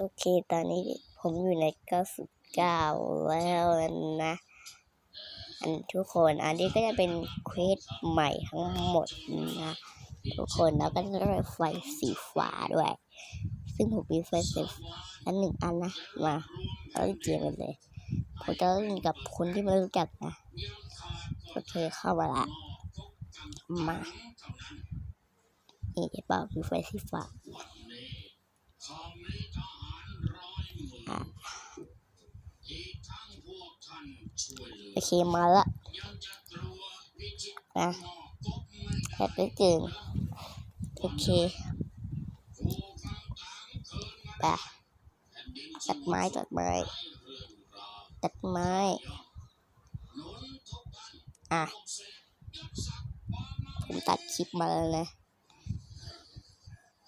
โอเค ตอนนี้ผมอยู่ใน 99 แล้วนะ อันทุกคน อันนี้ก็จะเป็นเควสใหม่ทั้งหมดนะ ทุกคนแล้วก็จะได้ไฟสีฟ้าด้วย ซึ่งผมมีไฟสีอันหนึ่งอันนะ มาเราเล่นเกมกันเลย ผมจะเล่นกับคนที่ไม่รู้จักนะ โอเคเข้ามาละ มานี่เปล่ามีไฟสีฟ้า โอเคมาละนะแค่ไปเจอโอเคไปตัดไม้ตัดไม้ตัดไม้ อะ ผมตัดคลิปมาแล้วนะ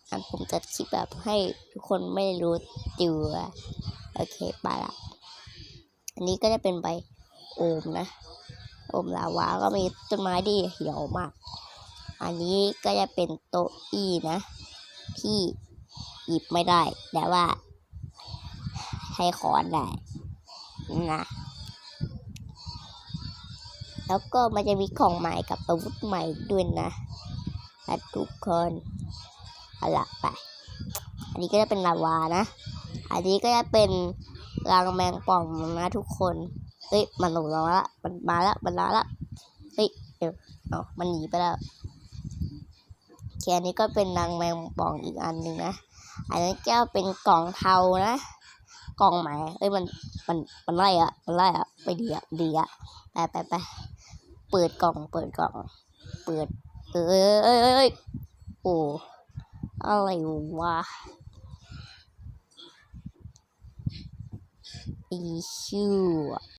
อันผมตัดคลิปแบบให้ทุกคนไม่รู้ตัว โอเคไปละอันนี้ก็จะเป็นใบโอมนะ โอมลาวาก็มีต้นไม้ที่เหี่ยวมาก อันนี้ก็จะเป็นโต๊ะอี้นะ ที่หยิบไม่ได้ แต่ว่าให้ขอนได้นะแล้วก็มันจะมีของใหม่กับอาวุธใหม่ด้วยนะนะทุกคนเอาละไป อันนี้ก็จะเป็นลาวานะ อันนี้ก็จะเป็นรังแมงป่องนะทุกคนเฮ้ยมันหลงเราละมันมาละมันมาละเฮ้ยเดี๋ยวเอมันหนีไปแล้วแค่นี้ก็เป็นรังแมงป่องอีกอันหนึ่งนะอันนี้ก็เป็นกล่องเทานะกล่องไหมเอ้ยมันมันมันไล่อะมันไล่อะไปดีอะดีอะไปไปไปเปิดกล่องเปิดกล่อง เปิดเอ้ยเอ้ยเอ้ยเอ้ยโอ้อะไรวะ อีชิว